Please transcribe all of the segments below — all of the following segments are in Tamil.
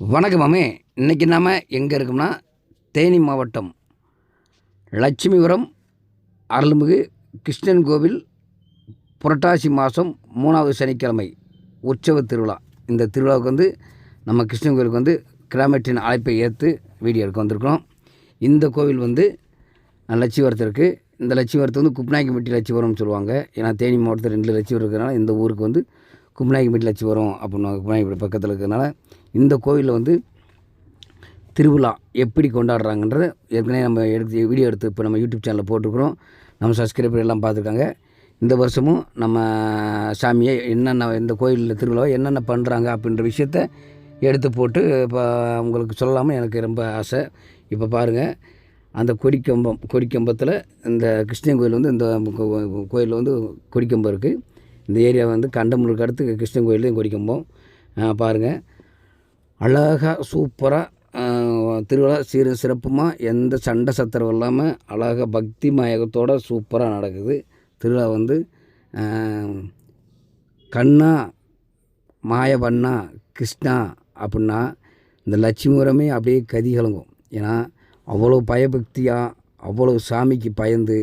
வணக்கம் மாமே. இன்றைக்கி நாம் எங்கே இருக்கோம்னா தேனி மாவட்டம் லட்சுமிபுரம் அருள்மிகு கிருஷ்ணன் கோவில் புரட்டாசி மாதம் மூணாவது சனிக்கிழமை உற்சவ திருவிழா. இந்த திருவிழாவுக்கு வந்து நம்ம கிருஷ்ணன் கோவிலுக்கு வந்து கிராமத்தின் அழைப்பை ஏற்று வீடியோ எடுக்க வந்திருக்கிறோம். இந்த கோவில் வந்து லட்சுமிவரத்து இருக்குது இந்த லட்சுமிவரத்து வந்து குப்நாயக்கம்பட்டி லட்சிவரம்னு சொல்லுவாங்க. ஏன்னா தேனி மாவட்டத்தில் ரெண்டு லட்சுமி இருக்கிறனால இந்த ஊருக்கு வந்து குப்நாயக்கம்பட்டி வரும் அப்படின்னு குப்நாயக்கம்பட்டி பக்கத்தில் இருக்கிறதுனால இந்த கோவிலில் வந்து திருவிழா எப்படி கொண்டாடுறாங்கன்றது ஏற்கனவே நம்ம எடுத்து வீடியோ எடுத்து இப்போ நம்ம யூடியூப் சேனலில் போட்டிருக்கிறோம். நம்ம சப்ஸ்கிரைபர் எல்லாம் பார்த்துருக்காங்க. இந்த வருஷமும் நம்ம சாமியை என்னென்ன இந்த கோயிலில் திருவிழாவை என்னென்ன பண்ணுறாங்க அப்படின்ற விஷயத்த எடுத்து போட்டு இப்போ உங்களுக்கு சொல்லாமல் எனக்கு ரொம்ப ஆசை. இப்போ பாருங்கள் அந்த கொடிக்கம்பம் கொடிக்கம்பத்தில் இந்த கிருஷ்ணன் கோயில் வந்து இந்த கோயிலில் வந்து கொடிக்கம்பம் இருக்குது இந்த ஏரியா வந்து கண்டமுருக்கு அடுத்து கிருஷ்ணன் கோயிலையும் கொடிக்கம்பம் பாருங்கள் அழகாக சூப்பராக திருவிழா சீர சிறப்புமாக எந்த சண்டை சத்திரம் இல்லாமல் அழகாக பக்தி மயக்கத்தோடு சூப்பராக நடக்குது. திருவிழா வந்து கண்ணா மாயவண்ணா கிருஷ்ணா அப்படின்னா இந்த லட்சுமிபுரமே அப்படியே கதி கலங்கும். ஏன்னா அவ்வளோ பயபக்தியாக அவ்வளோ சாமிக்கு பயந்து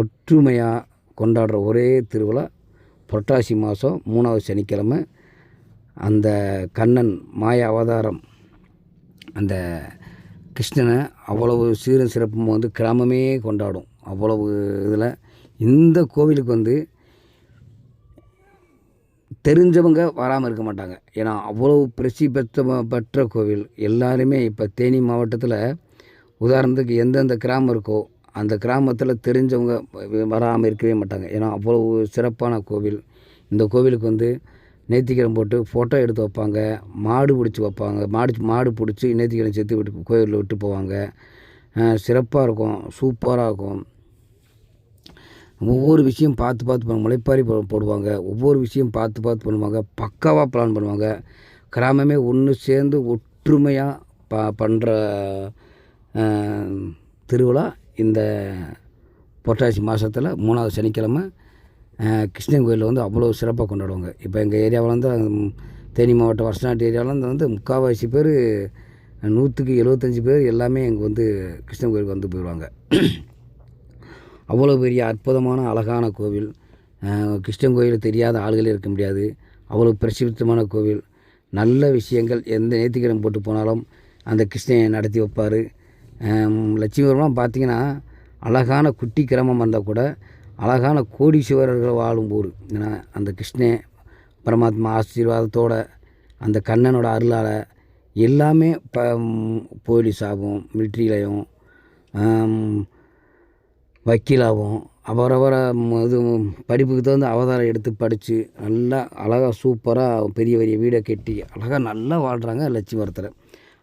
ஒற்றுமையாக கொண்டாடுற ஒரே திருவிழா. புரட்டாசி மாதம் மூணாவது சனிக்கிழமை அந்த கண்ணன் மாய அவதாரம் அந்த கிருஷ்ணனை அவ்வளவு சீரும் சிறப்பும் வந்து கிராமமே கொண்டாடும். அவ்வளவு இதில் இந்த கோவிலுக்கு வந்து தெரிஞ்சவங்க வராமல் இருக்க மாட்டாங்க. ஏன்னா அவ்வளவு பிரசி பெற்ற பெற்ற கோவில். எல்லாருமே இப்போ தேனி மாவட்டத்தில் உதாரணத்துக்கு எந்தெந்த கிராமம் இருக்கோ அந்த கிராமத்தில் தெரிஞ்சவங்க வராமல் இருக்கவே மாட்டாங்க. ஏன்னா அவ்வளோ சிறப்பான கோவில். இந்த கோவிலுக்கு வந்து நேர்த்திக்கடன் போட்டு ஃபோட்டோ எடுத்து வைப்பாங்க. மாடு பிடிச்சி வைப்பாங்க. மாடு மாடு பிடிச்சி நேர்த்திக்கடன் சேர்த்து விட்டு கோவிலில் விட்டு போவாங்க. சிறப்பாக இருக்கும். சூப்பராக இருக்கும். ஒவ்வொரு விஷயம் பார்த்து பார்த்து பண்ணுவாங்க. முளைப்பாரி போடுவாங்க. ஒவ்வொரு விஷயம் பார்த்து பார்த்து பண்ணுவாங்க. பக்காவாக பிளான் பண்ணுவாங்க. கிராமமே ஒன்று சேர்ந்து ஒற்றுமையாக ப பண்ணுற திருவிழா இந்த புரட்டாசி மாதத்தில் மூணாவது சனிக்கிழமை கிருஷ்ணன் கோயிலில் வந்து அவ்வளோ சிறப்பாக கொண்டாடுவாங்க. இப்போ எங்கள் ஏரியாவில் வந்து தேனி மாவட்டம் வருஷநாட்டு ஏரியாவில் வந்து முக்கால்வாசி பேர் நூற்றுக்கு எழுபத்தஞ்சி பேர் எல்லாமே இங்கே வந்து கிருஷ்ணன் கோயிலுக்கு வந்து போயிடுவாங்க அவ்வளோ பெரிய அற்புதமான அழகான கோவில். கிருஷ்ணன் கோயில் தெரியாத ஆளுகளே இருக்க முடியாது. அவ்வளோ பிரசித்தமான கோவில். நல்ல விஷயங்கள் எந்த நேர்த்திக்கடன் போட்டு போனாலும் அந்த கிருஷ்ணனை நடத்தி வைப்பார். லட்சுமிபுரம்லாம் பார்த்தீங்கன்னா அழகான குட்டி கிராமம் இருந்தால் கூட அழகான கோடீஸ்வரர்கள் வாழும் ஊர். ஏன்னா அந்த கிருஷ்ண பரமாத்மா ஆசீர்வாதத்தோட அந்த கண்ணனோட அருளால் எல்லாமே ப போலீஸாகவும் மிலிட்ரியிலையும் வக்கீலாகவும் அவரவரை ம- இது படிப்புக்கு தகுந்த அவதாரம் எடுத்து படித்து நல்லா அழகாக சூப்பராக பெரிய பெரிய வீடை கட்டி அழகாக நல்லா வாழ்கிறாங்க லட்சுமரத்தில்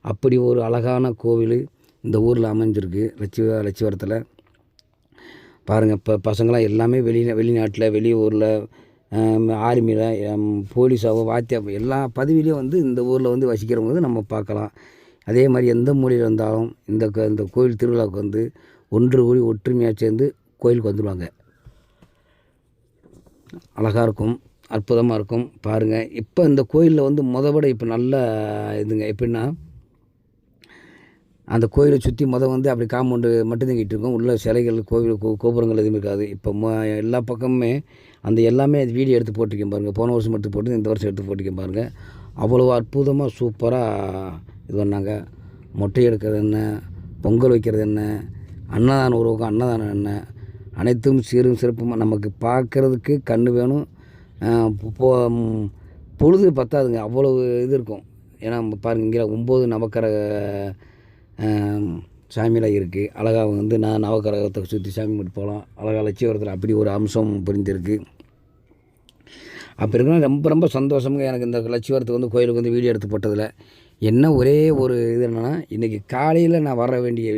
அப்படி ஒரு அழகான கோவில் இந்த ஊரில் அமைஞ்சிருக்கு லட்சிய லட்சுமிபுரத்தில் பாருங்கள் இப்போ பசங்களாம் எல்லாமே வெளியில் வெளிநாட்டில் வெளியூரில் ஆர்மியில் போலீஸாவோ வாத்தியா எல்லா பதவியிலையும் வந்து இந்த ஊரில் வந்து வசிக்கிறவங்க வந்து நம்ம பார்க்கலாம். அதே மாதிரி எந்த மூலையில் இருந்தாலும் இந்த க- இந்த கோயில் திருவிழாவுக்கு வந்து ஒன்று கூடி ஒற்றுமையாக சேர்ந்து கோயிலுக்கு வந்துடுவாங்க அழகாக இருக்கும் அற்புதமாக இருக்கும். பாருங்கள் இப்போ இந்த கோயிலில் வந்து முத விட இப்போ நல்ல இதுங்க எப்படின்னா அந்த கோயிலை சுற்றி மொதல் வந்து அப்படி காம்பவுண்டு மட்டும்தான் தங்கிட்டு உள்ள சிலைகள் கோவில் கோ கோபுரங்கள் எதுவும் இருக்காது. இப்போ ம எல்லா பக்கமுமே அந்த எல்லாமே அது வீடியோ எடுத்து போட்டிருக்கேன் பாருங்கள் போன வருஷம் எடுத்து போட்டு இந்த வருஷம் எடுத்து போட்டிருக்கேன் பாருங்கள் அவ்வளோ அற்புதமாக சூப்பராக இது பண்ணாங்க. மொட்டை எடுக்கிறது என்ன? பொங்கல் வைக்கிறது என்ன? அன்னதானம் உருவகம் அன்னதானம் என்ன? அனைத்தும் சீரும் சிறப்புமாக நமக்கு பார்க்குறதுக்கு கண்ணு வேணும். போ பொழுது பத்தாதுங்க. அவ்வளவு இது இருக்கும். ஏன்னா பாருங்கள் இங்கே ஒம்பது நவக்கர ஆம், இருக்குது அழகாக வந்து நான் நவக்கரகத்தை சுற்றி சாமி கும்பிட்டு போகலாம். அழகாக லட்சியவரத்தில் அப்படி ஒரு அம்சம் புரிந்திருக்கு அப்போ இருக்கணும் ரொம்ப ரொம்ப சந்தோஷமாக எனக்கு இந்த லட்சியவரத்துக்கு வந்து கோயிலுக்கு வந்து வீடியோ எடுத்து போட்டதில். என்ன ஒரே ஒரு இது என்னென்னா இன்றைக்கி காலையில் நான் வர வேண்டிய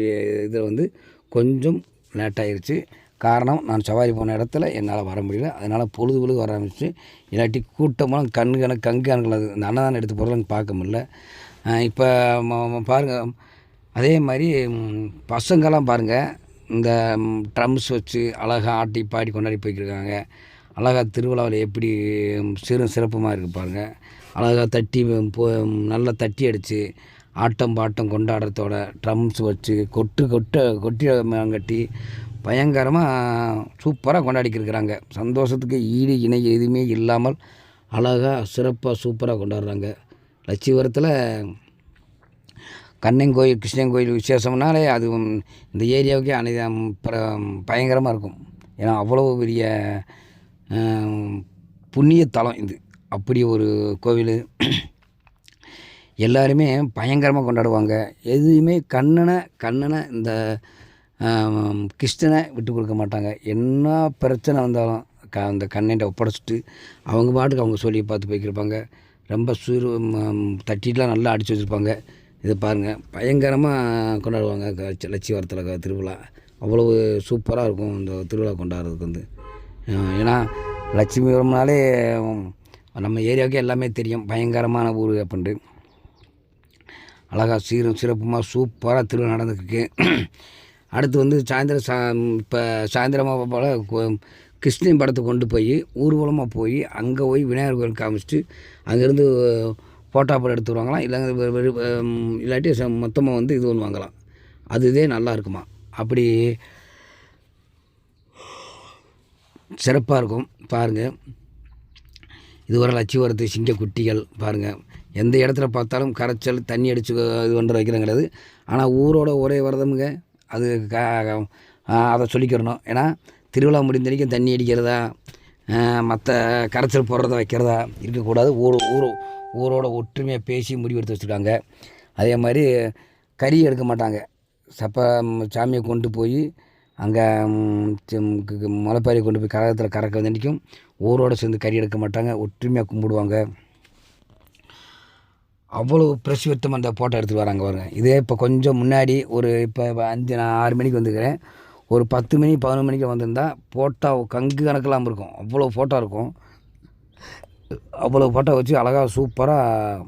இதில் வந்து கொஞ்சம் லேட்டாகிருச்சு காரணம் நான் சவாரி போன இடத்துல என்னால் வர முடியல. அதனால் பொழுது பொழுது வர ஆரம்பிச்சு இல்லாட்டி கூட்டமாக கண்கணக்கு கங்கு கணக்கில் அது அன்னதானம் எடுத்து போகிறதுல பார்க்க முடியல. இப்போ பாருங்கள் அதே மாதிரி பசங்கள்லாம் பாருங்கள் இந்த ட்ரம்ஸ் வச்சு அழகாக ஆட்டி பாடி கொண்டாடி போய்க்கிருக்காங்க. அழகாக திருவிழாவில் எப்படி சிறு சிறப்பமாக சிறப்புமாக இருக்குது பாருங்கள் அழகாக தட்டி போ நல்லா தட்டி அடித்து ஆட்டம் பாட்டம் கொண்டாடுறதோட ட்ரம்ஸ் வச்சு கொட்டு கொட்ட கொட்டி கட்டி பயங்கரமாக சூப்பராக கொண்டாடிக்கிருக்கிறாங்க. சந்தோஷத்துக்கு ஈடு இணை எதுவுமே இல்லாமல் அழகாக சிறப்பாக சூப்பராக கொண்டாடுறாங்க. லட்சியபுரத்தில் கண்ணன் கோயில் கிருஷ்ணன் கோயில் விசேஷம்னாலே அது இந்த ஏரியாவுக்கே அனை பயங்கரமாக இருக்கும். ஏன்னா அவ்வளோ பெரிய புண்ணிய தலம் இது. அப்படி ஒரு கோவில். எல்லாருமே பயங்கரமாக கொண்டாடுவாங்க. எதுவுமே கண்ணனை கண்ணனை இந்த கிருஷ்ணனை விட்டு கொடுக்க மாட்டாங்க. என்ன பிரச்சனை வந்தாலும் க அந்த கண்ணன்ட்ட ஒப்படைச்சிட்டு அவங்க பாட்டுக்கு அவங்க சொல்லி பார்த்து போய்க்கிருப்பாங்க. ரொம்ப சுரு தட்டிலாம் நல்லா அடித்து வச்சுருப்பாங்க. இதை பாருங்கள் பயங்கரமாக கொண்டாடுவாங்க லட்சியவரத்தில் திருவிழா. அவ்வளவு சூப்பராக இருக்கும் இந்த திருவிழா கொண்டாடுறதுக்கு வந்து. ஏன்னா லட்சுமிபுரம்னாலே நம்ம ஏரியாவுக்கு எல்லாமே தெரியும். பயங்கரமான ஊர் அப்படின்ட்டு அழகாக சீரும் சிறப்புமாக சூப்பராக திருவிழா நடந்துருக்கு அடுத்து வந்து சாயந்தரம் சா இப்போ சாயந்தரமாக போல் கிருஷ்ணன் படத்தை கொண்டு போய் ஊர்வலமாக போய் அங்கே போய் விநாயகர் கோயில் காமிச்சிட்டு அங்கேருந்து ஃபோட்டோ படம் எடுத்து வருவாங்களாம் இல்லை இல்லாட்டி மொத்தமாக வந்து இது பண்ணுவாங்களாம். அது இதே நல்லா இருக்குமா? அப்படி சிறப்பாக இருக்கும். பாருங்கள் இதுவரை ஒரு சிங்கக்குட்டிகள் சிங்க குட்டிகள் பாருங்கள் எந்த இடத்துல பார்த்தாலும் கரைச்சல் தண்ணி அடித்து இது பண்ணுற வைக்கிறோம் கிடையாது. ஆனால் ஊரோட ஒரே வரதமுங்க. அது அதை சொல்லிக்கிறணும். ஏன்னா திருவிழா முடிந்தடிக்கும் தண்ணி அடிக்கிறதா மற்ற கரைச்சல் போடுறத வைக்கிறதா இருக்கக்கூடாது. ஊர் ஊர் ஊரோட ஒற்றுமையாக பேசி முடிவெடுத்து வச்சுருக்காங்க அதே மாதிரி கறி எடுக்க மாட்டாங்க. சப்ப சாமியை கொண்டு போய் அங்கே மலைப்பாரி கொண்டு போய் கரகத்தில் கறக்க வந்தன்றைக்கும் ஊரோடு சேர்ந்து கறி எடுக்க மாட்டாங்க. ஒற்றுமையாக கும்பிடுவாங்க. அவ்வளோ பிரசிவத்தமாக அந்த ஃபோட்டோ எடுத்துகிட்டு வராங்க பாருங்க. இதே இப்போ கொஞ்சம் முன்னாடி ஒரு இப்போ அஞ்சு நான் ஆறு மணிக்கு வந்துக்கிறேன் ஒரு பத்து மணி பதினொன்று மணிக்கு வந்திருந்தால் ஃபோட்டோ கங்கு கணக்கெல்லாம் இருக்கும். அவ்வளோ ஃபோட்டோ இருக்கும். அவ்வளோ ஃபோட்டோ வச்சு அழகாக சூப்பராக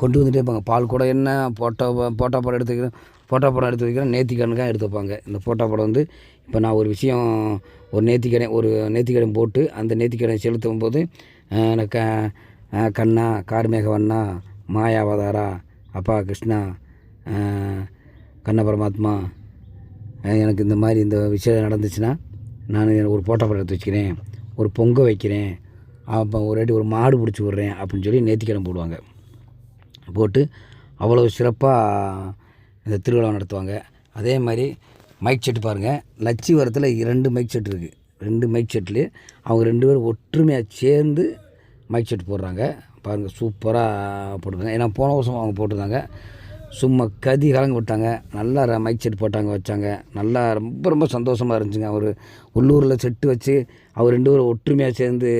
கொண்டு வந்துட்டே இருப்பாங்க. பால் கூட என்ன ஃபோட்டோ ஃபோட்டோ படம் எடுத்து வைக்கிறேன் ஃபோட்டோ படம் எடுத்து வைக்கிறேன் நேர்த்திக்கடனுக்காக எடுத்து வைப்பாங்க. இந்த ஃபோட்டோ படம் வந்து இப்போ நான் ஒரு விஷயம் ஒரு நேர்த்திக்கடை ஒரு நேர்த்திக்கடன் போட்டு அந்த நேர்த்திக்கடன் செலுத்தும் போது எனக்கு கண்ணா கார்மேகவண்ணா மாயாவதாரா அப்பா கிருஷ்ணா கண்ண பரமாத்மா எனக்கு இந்த மாதிரி இந்த விஷயம் நடந்துச்சுன்னா நான் ஒரு ஃபோட்டோ படம் எடுத்து வச்சுக்கிறேன் ஒரு பொங்க வைக்கிறேன் அப்போ ஒரு வாட்டி ஒரு மாடு பிடிச்சி விட்றேன் அப்படின்னு சொல்லி நேர்த்திக்கடன் போடுவாங்க. போட்டு அவ்வளோ சிறப்பாக இந்த திருவிழா நடத்துவாங்க. அதே மாதிரி மைக் செட்டு பாருங்கள் லட்சிவரத்தில் இரண்டு மைக் செட் இருக்குது ரெண்டு மைக் செட்டில் அவங்க ரெண்டு பேரும் ஒற்றுமையாக சேர்ந்து மைக் செட் போடுறாங்க. பாருங்கள் சூப்பராக போட்டுருக்காங்க. ஏன்னா போன வருஷம் அவங்க போட்டிருந்தாங்க. சும்மா கதி கலங்க விட்டாங்க. நல்லா மைக் செட் போட்டாங்க வச்சாங்க. நல்லா ரொம்ப ரொம்ப சந்தோஷமாக இருந்துச்சுங்க. அவர் உள்ளூரில் செட்டு வச்சு அவர் ரெண்டு பேரும் ஒற்றுமையாக சேர்ந்து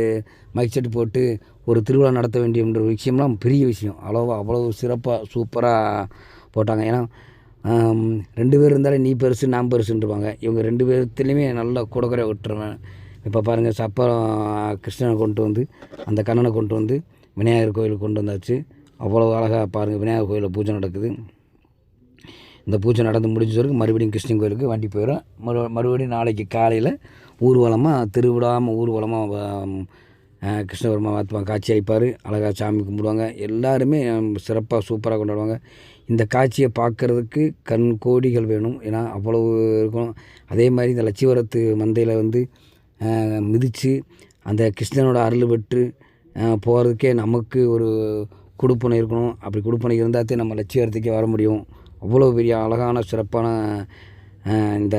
மைக் செட் போட்டு ஒரு திருவிழா நடத்த வேண்டியன்ற விஷயம்லாம் பெரிய விஷயம். அவ்வளோ அவ்வளோ சிறப்பாக சூப்பராக போட்டாங்க. ஏன்னா ரெண்டு பேர் இருந்தாலே நீ பெருசு நான் பெருசுன்றவாங்க. இவங்க ரெண்டு பேர்த்துலேயுமே நல்லா குடக்குறை விட்டுருவேன். இப்போ பாருங்கள் சப்பரம் கிருஷ்ணனை கொண்டு வந்து அந்த கண்ணனை கொண்டு வந்து விநாயகர் கோயிலுக்கு கொண்டு வந்தாச்சு. அவ்வளோ அழகாக பாருங்கள் விநாயகர் கோயிலில் பூஜை நடக்குது. இந்த பூஜை நடந்து முடிஞ்ச வரைக்கும் மறுபடியும் கிருஷ்ணன் கோயிலுக்கு வண்டி போயிடும். மறு மறுபடியும் நாளைக்கு காலையில் ஊர்வலமாக திருவிடாமல் ஊர்வலமாக கிருஷ்ண மகாத்மா காட்சி அளிப்பார். அழகாக சாமி கும்பிடுவாங்க. எல்லாருமே சிறப்பாக சூப்பராக கொண்டாடுவாங்க. இந்த காட்சியை பார்க்குறதுக்கு கண் கோடிகள் வேணும். ஏன்னா அவ்வளவு இருக்கும். அதே மாதிரி இந்த லட்சிவரத்து மந்தையில் வந்து மிதித்து அந்த கிருஷ்ணனோட அருள் பெற்று போகிறதுக்கே நமக்கு ஒரு கொடுப்பனை இருக்கணும். அப்படி கொடுப்பனை இருந்தால் நம்ம லட்சியத்துக்கே வர முடியும். அவ்வளோ பெரிய அழகான சிறப்பான இந்த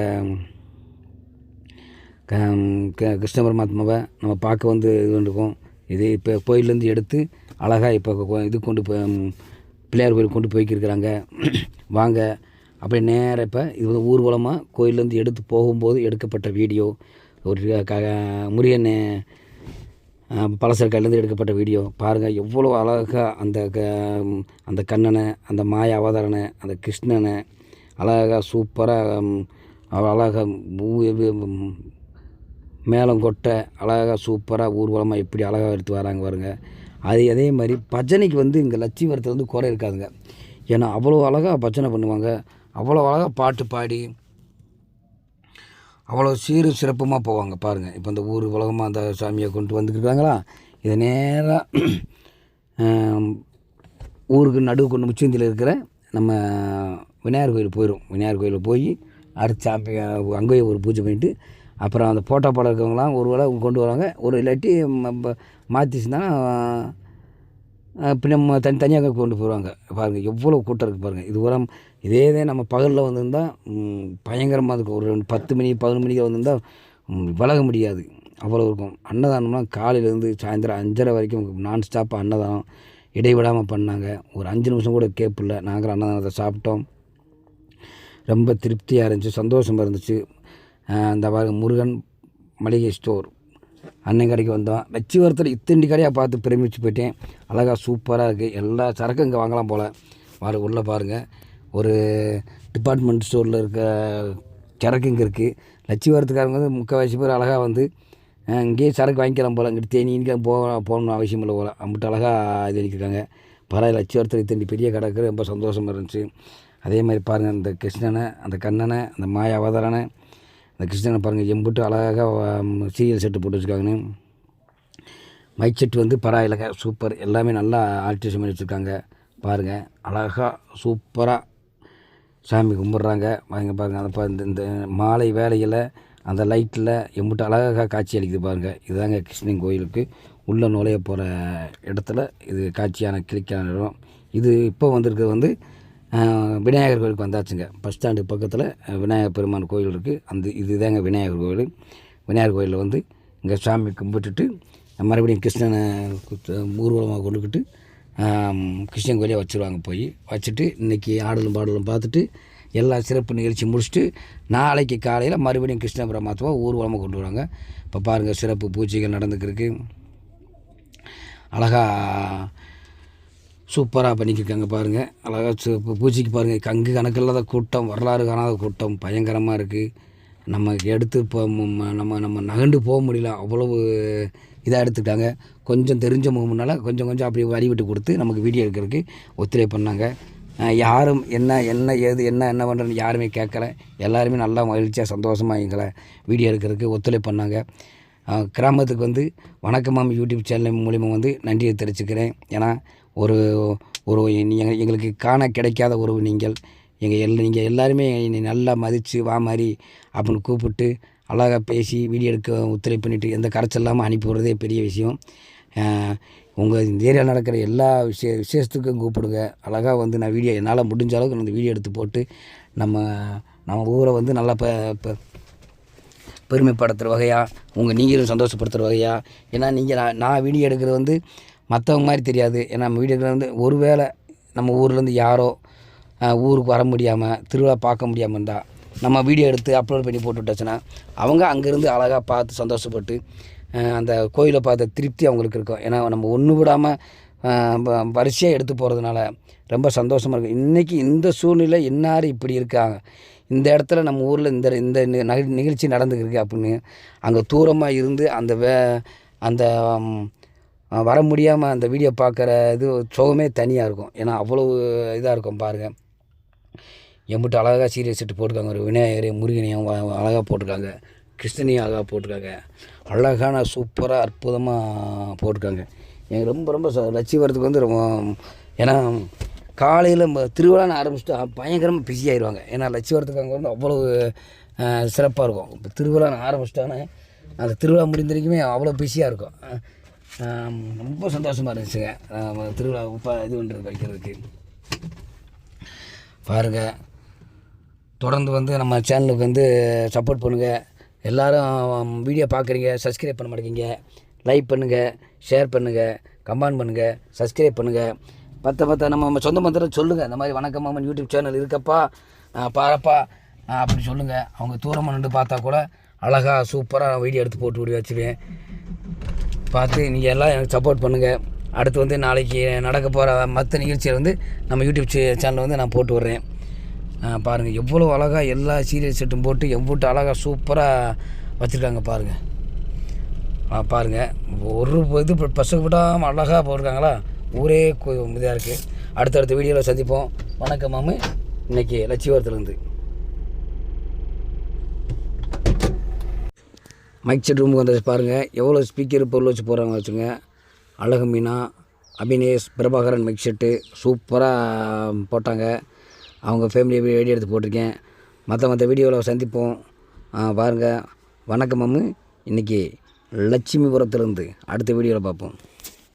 கிருஷ்ண பரமாத்மாவை நம்ம பார்க்க வந்து இது பண்ணிருக்கோம். இது இப்போ கோயிலேருந்து எடுத்து அழகாக இப்போ இது கொண்டு போய் பிள்ளையார் கோயில் கொண்டு போய்க்கிருக்கிறாங்க. வாங்க. அப்படியே நேராக இப்போ இது வந்து ஊர்வலமாக கோயிலேருந்து எடுத்து போகும்போது எடுக்கப்பட்ட வீடியோ. ஒரு க முருகன் பழசர் கையிலேருந்து எடுக்கப்பட்ட வீடியோ. பாருங்கள் எவ்வளோ அழகாக அந்த க அந்த கண்ணனை அந்த மாய அவதாரனை அந்த கிருஷ்ணனை அழகாக சூப்பராக அழகாக மேலம் கொட்டை அழகாக சூப்பராக ஊர்வலமாக எப்படி அழகாக எடுத்து வராங்க பாருங்க. அது அதே மாதிரி பஜனைக்கு வந்து இங்கே லட்சியவரத்தில் வந்து குறை இருக்காதுங்க. ஏன்னா அவ்வளோ அழகாக பஜனை பண்ணுவாங்க. அவ்வளோ அழகாக பாட்டு பாடி அவ்வளோ சீரும் சிறப்புமாக போவாங்க. பாருங்கள் இப்போ இந்த ஊர் உலகமாக அந்த சாமியை கொண்டு வந்துருக்காங்களா இதை நேராக ஊருக்கு நடுவு கொண்டு முச்சந்தியில் இருக்கிற நம்ம விநாயகர் கோயில் போயிடும் விநாயகர் கோயிலில் போய் அடுத்து சாமி அங்கேயே ஒரு பூஜை பண்ணிட்டு அப்புறம் அந்த போட்டோ படம் இருக்கவங்களாம் ஒரு வேளை கொண்டு வராங்க ஒரு இல்லாட்டி மாற்றிச்சுன்னா இப்போ நம்ம தனி தனியாக கொண்டு போயிடுவாங்க பாருங்கள் எவ்வளோ கூட்டம் இருக்குது பாருங்கள் இது உரம் இதே இதே நம்ம பகலில் வந்திருந்தால் பயங்கரமாக இருக்கும். ஒரு ரெண்டு பத்து மணி பதினொரு மணிக்கு வந்திருந்தால் விலக முடியாது. அவ்வளோ இருக்கும். அன்னதானம்லாம் காலையிலேருந்து சாயந்தரம் அஞ்சரை வரைக்கும் நான் ஸ்டாப்பாக அன்னதானம் இடைவிடாமல் பண்ணாங்க. ஒரு அஞ்சு நிமிஷம் கூட கேப்பில்ல நாங்கள் அன்னதானத்தை சாப்பிட்டோம். ரொம்ப திருப்தியாக இருந்துச்சு சந்தோஷமாக இருந்துச்சு. அந்த இந்த முருகன் மளிகை ஸ்டோர். அண்ணன் கடைக்கு வந்தோம். லட்சிவரத்தில் இத்தண்டி கடையாக பார்த்து பிரமிச்சு போயிட்டேன். அழகாக சூப்பராக இருக்குது எல்லா சரக்கும் இங்கே வாங்கலாம் போல். பாரு உள்ளே பாருங்கள் ஒரு டிபார்ட்மெண்ட் ஸ்டோரில் இருக்க சரக்கு இங்கே இருக்குது லட்சிவரத்துக்காரங்க வந்து முக்கால்வாசி பேர் அழகாக வந்து இங்கேயே சரக்கு வாங்கிக்கலாம் போல். இங்கிட்டு தேனி போக போகணும்னு அவசியம் இல்லை போல். அம்பிட்டு அழகாக இது அடிக்கிறாங்க பரவாயில்ல லட்சிவரத்தில் இத்தண்டி பெரிய கடை ரொம்ப சந்தோஷமாக இருந்துச்சு. அதே மாதிரி பாருங்கள் அந்த கிருஷ்ணனை அந்த கண்ணனை அந்த மாய அவதாரனை அந்த கிருஷ்ணனை பாருங்கள் எம்புட்டு அழகாக சீரியல் செட்டு போட்டு வச்சுருக்காங்கன்னு. மைக் செட் வந்து பரவாயில்லைங்க சூப்பர் எல்லாமே நல்லா ஆல்ட்ரேஷன் பண்ணி வச்சுருக்காங்க. பாருங்கள் அழகாக சூப்பராக சாமி கும்பிட்றாங்க. வாங்க பாருங்கள் அந்த பா- இந்த இந்த மாலை வேலையில் அந்த லைட்டில் எம்பிட்டு அழகாக காட்சி அளிக்குது பாருங்கள் இதுதாங்க கிருஷ்ணன் கோயிலுக்கு உள்ளே நுழைய போகிற இடத்துல இது காட்சியான கிளிக்கான இடம். இது இப்போ வந்திருக்கிறது வந்து விநாயகர் கோயிலுக்கு வந்தாச்சுங்க. பஸ் ஸ்டாண்டு பக்கத்தில் விநாயகர் பெருமான் கோயில் இருக்குது அந்த இதுதாங்க விநாயகர் கோயில். விநாயகர் கோயிலில் வந்து இங்கே சாமி கும்பிட்டுட்டு மறுபடியும் கிருஷ்ணனை ஊர்வலமாக கொண்டுக்கிட்டு கிருஷ்ணன் கோயிலே வச்சுருவாங்க போய். வச்சுட்டு இன்றைக்கி ஆடலும் பாடலும் பார்த்துட்டு எல்லா சிறப்பு நிகழ்ச்சி முடிச்சுட்டு நாளைக்கு காலையில் மறுபடியும் கிருஷ்ண பரமாத்மா ஊர்வலமாக கொண்டு வருவாங்க. இப்போ பாருங்கள் சிறப்பு பூஜைகள் நடந்துக்கிருக்கு. அழகாக சூப்பராக பண்ணிக்கிருக்காங்க பாருங்கள் அழகாக சு பூஜைக்கு பாருங்கள் கங்கு கணக்கில்லாத கூட்டம் வரலாறு காணாத கூட்டம். பயங்கரமாக இருக்குது நம்ம எடுத்து இப்போ நம்ம நம்ம நகண்டு போக முடியல. அவ்வளவு இதாக எடுத்துக்கிட்டாங்க. கொஞ்சம் தெரிஞ்ச முகமுனால கொஞ்சம் கொஞ்சம் அப்படி வழிவிட்டு கொடுத்து நமக்கு வீடியோ எடுக்கிறதுக்கு ஒத்துழைப்பு பண்ணாங்க. யாரும் என்ன என்ன ஏது என்ன என்ன பண்ணுறன்னு யாருமே கேட்கல. எல்லாருமே நல்லா மகிழ்ச்சியாக சந்தோஷமாக எங்களை வீடியோ எடுக்கிறதுக்கு ஒத்துழைப்பு பண்ணாங்க. கிராமத்துக்கு வந்து வணக்கமாம் யூடியூப் சேனல் மூலிமா வந்து நன்றியை தெரிவிச்சுக்கிறேன். ஏன்னா ஒரு ஒரு நீங்கள் எங்களுக்கு காண கிடைக்காத ஒரு நீங்கள். எங்கள் எல் நீங்கள் எல்லாருமே என்னை நல்லா மதித்து வா மாதிரி அப்படின்னு கூப்பிட்டு அழகாக பேசி வீடியோ எடுக்க ஒத்துழைப்பு பண்ணிட்டு எந்த கரைச்சல் இல்லாமல் அனுப்பி விடுறதே பெரிய விஷயம். உங்கள் இந்த ஏரியாவில் நடக்கிற எல்லா விஷய விசேஷத்துக்கும் கூப்பிடுங்க. அழகாக வந்து நான் வீடியோ என்னால் முடிஞ்ச அளவுக்கு நான் இந்த வீடியோ எடுத்து போட்டு நம்ம நம்ம ஊரை வந்து நல்லா இப்போ இப்போ பெருமைப்படுத்துகிற வகையாக உங்கள் நீங்களும் சந்தோஷப்படுத்துகிற வகையாக ஏன்னா நீங்கள் நான் நான் வீடியோ எடுக்கிறது வந்து மற்றவங்க மாதிரி தெரியாது. ஏன்னா நம்ம வீடியோ வந்து வந்து ஒருவேளை நம்ம ஊர்லேருந்து யாரோ ஊருக்கு வர முடியாமல் திருவிழா பார்க்க முடியாமல் இருந்தால் நம்ம வீடியோ எடுத்து அப்லோட் பண்ணி போட்டு விட்டாச்சுன்னா அவங்க அங்கேருந்து அழகாக பார்த்து சந்தோஷப்பட்டு அந்த கோயிலை பார்த்த திருப்தி அவங்களுக்கு இருக்கும். ஏன்னா நம்ம ஒன்று விடாமல் வரிசையாக எடுத்து போகிறதுனால ரொம்ப சந்தோஷமாக இருக்கும். இன்றைக்கி இந்த சூழ்நிலை இன்னார் இப்படி இருக்காங்க? இந்த இடத்துல நம்ம ஊரில் இந்த இந்த நிகழ்ச்சி நடந்துருக்கு அப்படின்னு அங்கே தூரமாக இருந்து அந்த வே அந்த வர முடியாமல் அந்த வீடியோ பார்க்குற இது சுகமே தனியாக இருக்கும். ஏன்னா அவ்வளோ இதாக இருக்கும் பாருங்கள் எம்பிட்டு அழகாக சீரியஸ் செட்டு போட்டிருக்காங்க. ஒரு விநாயகர் முருகனையும் அழகாக போட்டிருக்காங்க. கிருஷ்ணனையும் அழகாக போட்டிருக்காங்க. அழகான சூப்பராக அற்புதமாக போட்டிருக்காங்க. எனக்கு ரொம்ப ரொம்ப ச- லட்சியவரத்துக்கு வந்து ரொம்ப ஏன்னா காலையில் திருவிழான்னு ஆரம்பிச்சுட்டா பயங்கரமாக பிஸி ஆயிடுவாங்க ஏன்னா லட்சியவரத்துக்கு அங்கே வந்து அவ்வளோ சிறப்பாக இருக்கும். இப்போ திருவிழான்னு ஆரம்பிச்சிட்டானே அந்த திருவிழா முடிந்த வரைக்குமே அவ்வளோ பிஸியாக இருக்கும். ரொம்ப சந்தோஷமாக இருந்துச்சுங்க. திருவிழா இப்போ இது பண்ணுறது வைக்கிறதுக்கு. பாருங்கள் தொடர்ந்து வந்து நம்ம சேனலுக்கு வந்து சப்போர்ட் பண்ணுங்கள் எல்லோரும் வீடியோ பார்க்குறீங்க சப்ஸ்கிரைப் பண்ண மாட்டேங்கிங்க லைக் பண்ணுங்கள் ஷேர் பண்ணுங்கள் கமெண்ட் பண்ணுங்கள் சப்ஸ்கிரைப் பண்ணுங்கள் பத்த பத்த நம்ம நம்ம சொந்த மந்திரம் சொல்லுங்கள் இந்த மாதிரி வணக்கம் மாமன் யூடியூப் சேனல் இருக்கப்பா பாரப்பா அப்படி சொல்லுங்கள் அவங்க தூரமாக நின்று பார்த்தா கூட அழகாக சூப்பராக வீடியோ எடுத்து போட்டு விடி வச்சுருவேன் பார்த்து நீங்கள் எல்லாம் எனக்கு சப்போர்ட் பண்ணுங்கள் அடுத்து வந்து நாளைக்கு நடக்க போகிற மற்ற நிகழ்ச்சியை வந்து நம்ம யூடியூப் சேனலில் வந்து நான் போட்டு விட்றேன். பாருங்கள் எவ்வளோ அழகாக எல்லா சீரியல் செட்டும் போட்டு எவ்வளோ அழகாக சூப்பராக வச்சுருக்காங்க பாருங்கள் பாருங்கள் ஒரு இது பசுப்படாமல் அழகாக போட்டிருக்காங்களா? ஊரே இதாக இருக்குது அடுத்தடுத்த வீடியோவில் சந்திப்போம். வணக்கம் மாமு. இன்னைக்கு லட்சியவரத்துலேருந்து. மைக் செட் ரூமுக்கு வந்து பாருங்கள் எவ்வளோ ஸ்பீக்கர் பொருள் வச்சு போகிறாங்க வச்சுங்க அழகு மீனா அபினேஷ் பிரபாகரன் மைக் செட்டு சூப்பராக போட்டாங்க. அவங்க ஃபேமிலியை வீடியோ எடுத்து போட்டிருக்கேன். மற்ற மற்ற வீடியோவில் சந்திப்போம். பாருங்கள் வணக்கம் மம்மு இன்றைக்கி லட்சுமிபுரத்துலேருந்து அடுத்த வீடியோவில் பார்ப்போம்.